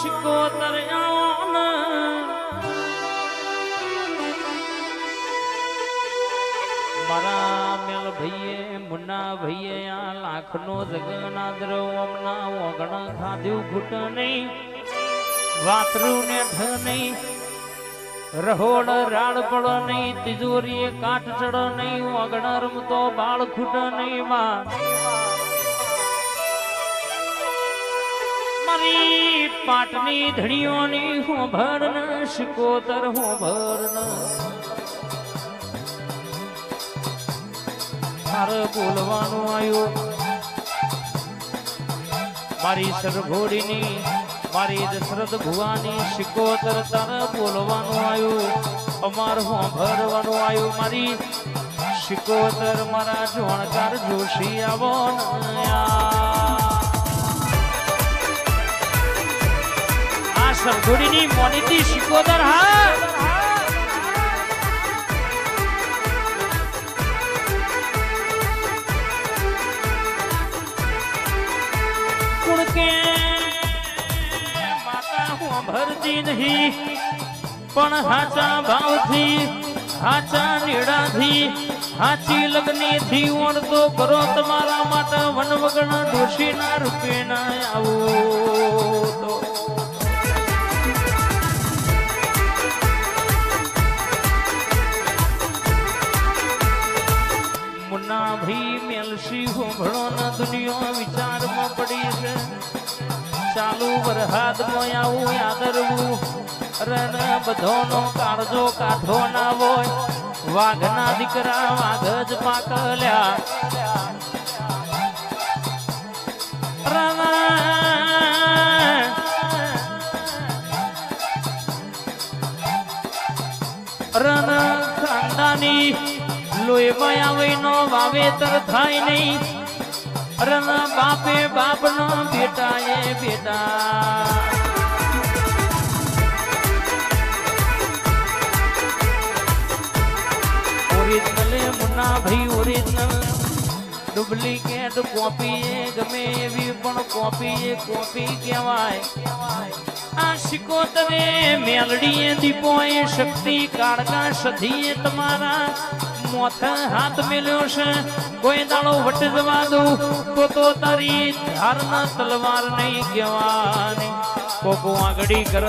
શિકોતર આવો ને મારા મેલ ભાઈએ, મુન્ના ભાઈએ લાખનો જગનાદ્ર ઓમના ઓગણ ખાધ્યું ઘૂટ નહીં વાતરું ને રહોડ રાડ પડો નહીં, તિજોરીએ કાટ ચડો નહીં, ઓગણ રમતો બાળ ખૂટ નહીં, માં મારી પાટની ધણીઓની હું ભર શિકોતર હું ભર મારે બોલવાનું આવ્યું મારી સરઘોડીની, મારી દશરથ ભુવાની શિકોતર તારે બોલવાનું આવ્યું અમાર હું ભરવાનું આવ્યું મારી શિકોતર મારા જોણકાર જોશી આવો ને સરઘોડીની મોનીતી શિકોદર હા. ભરતી નહીં, પણ હાચા ભાવથી, હાચા નીડાથી, હાચી લગ્નીથી ઓળતો કરો તમારા માટે વનવગણ ડોશીના રૂપે ના આવો તો. ના દુનિયા વિચારમાં પડી છે. ચાલુ વરહાદમાં આવું આદરવું રણ બધોનો કાળજો કાઢો હોય. વાઘના દીકરા વાઘ જ પાકલ્યા. લોહીમાં નો વાવેતર થાય નહીં. રણ બાપે બાપનો બેટા. એ બેટા ઓરિજિનલ મુન્ના ભાઈ ઓરિજિનલ ડુપ્લિકેટ કોપી એ ગમે એવી, પણ કોપી એ કોપી કહેવાય. આ શિકોતરે મેલડીએ દીપો એ શક્તિ કાળકા સધીએ તમારા. મોથે હાથ મેલ્યો છે. કોઈ દાડો વટ જવા દઉં તો તો તારી ધારના તલવાર નહીં કહેવાની કોકો આગળી કર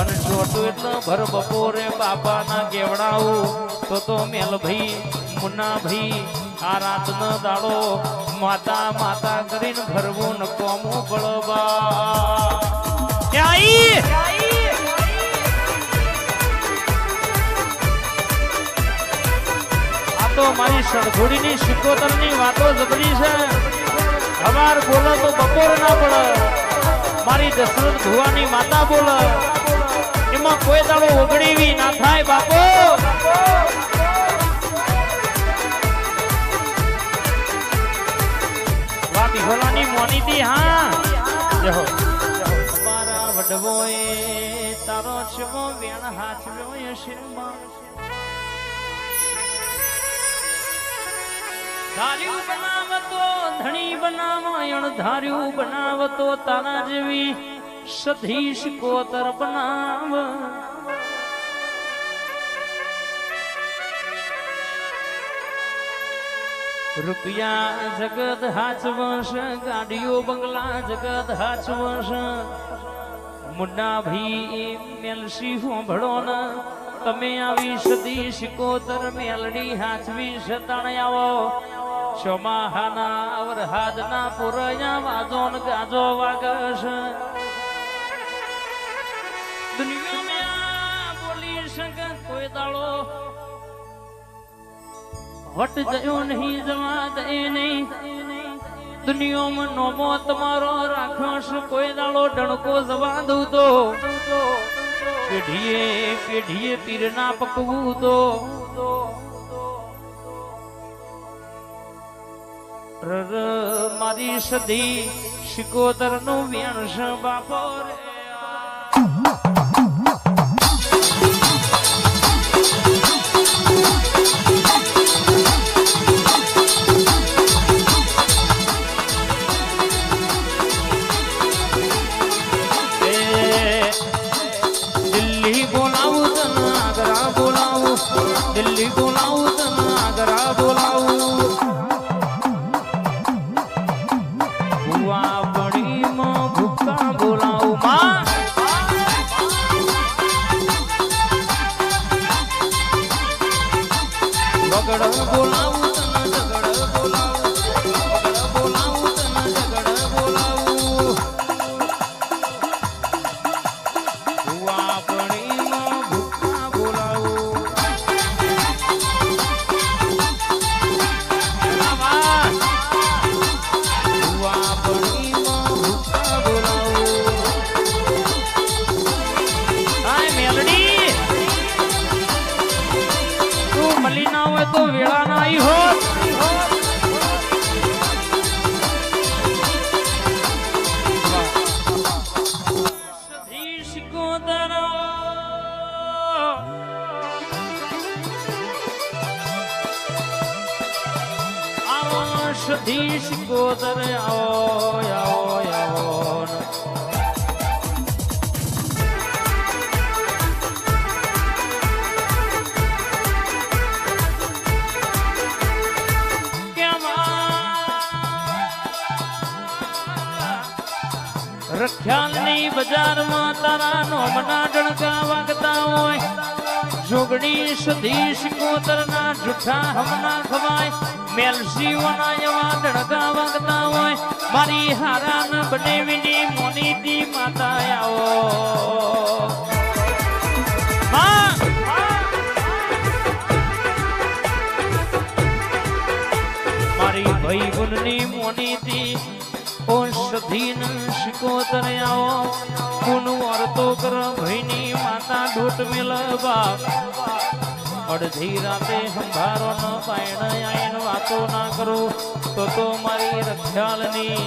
અને છોટું એટલે ભર બપોરે બાપાના કેવડાવું તો તો મેલ ભાઈ, મુન્ના ભાઈ, આ રાતનો દાડો માતા માતા કરીને ભરવું ન કોમું બળવા. આઈ તો મારી સળઘોડીની સિકોતરની વાતો જબરી છે. હવાર બોલો તો બપોર ના પડે. મારી દશરથ ભુવાની માતા બોલે. એમાં કોઈ દાડો ઓગળીવી ના થાય બાપો. હા. જહો તારો છમો વેણ હાથ એ શિરમાં ધાર્યું બનાવતો, ધણી બનાવાયણ ધાર્યું બનાવતો તારા જેવી સધીશ કોતર બનાવ. રૂપિયા જગત હાચવશ, ગાડીઓ, બંગલા જગત હાચવશ. મુન્ના ભાઈ મેલસી હોંભળો ન તમે આવી સદી શિકોતર મેલડી હાચવી સતાણ આવો. ચોમાહાના વરહાદના પુરયા વાજો ન ગાજો વાગશ. દુનિયામાં બોલી શકે કોઈ દાળો વટ જયો નહીં જવા દે નહીં. દુનિયામાં નોમો તમારો રાખ્યો છે કોઈ દાળો ડણકો જવા દઉં તો. પેઢીએ પેઢીએ પીર ના પકવું તો. મારી સધી શિકોતરનું વ્યણ બાપો રે. ગોદર આવો આવો આવો. રખ્યાલની બજારમાં તારા નોમના ડણકા વાગતા હોય. જોગણી સધીશ કોતરના જુઠ્ઠા હમના ખવાય. મેલસીઓના એવા ડણકા વાગતા હોય. મારી હારાન બનેવીની મોનીતી માતા આવો! મારી ભાઈ ગુણની મોનીતી દી સધીન શિકોતર આવો. કુન વર્તો કર ભાઈની માતા ડૂટ મિલવા. અડધી રાતે સંભારો ન પાયણ આઈન વાતો ના કરો, તો તો મારી રખ્યાલની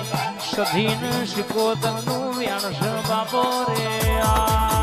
સધીન શિકો તમનું વ્યાણસ બાપો રે આ.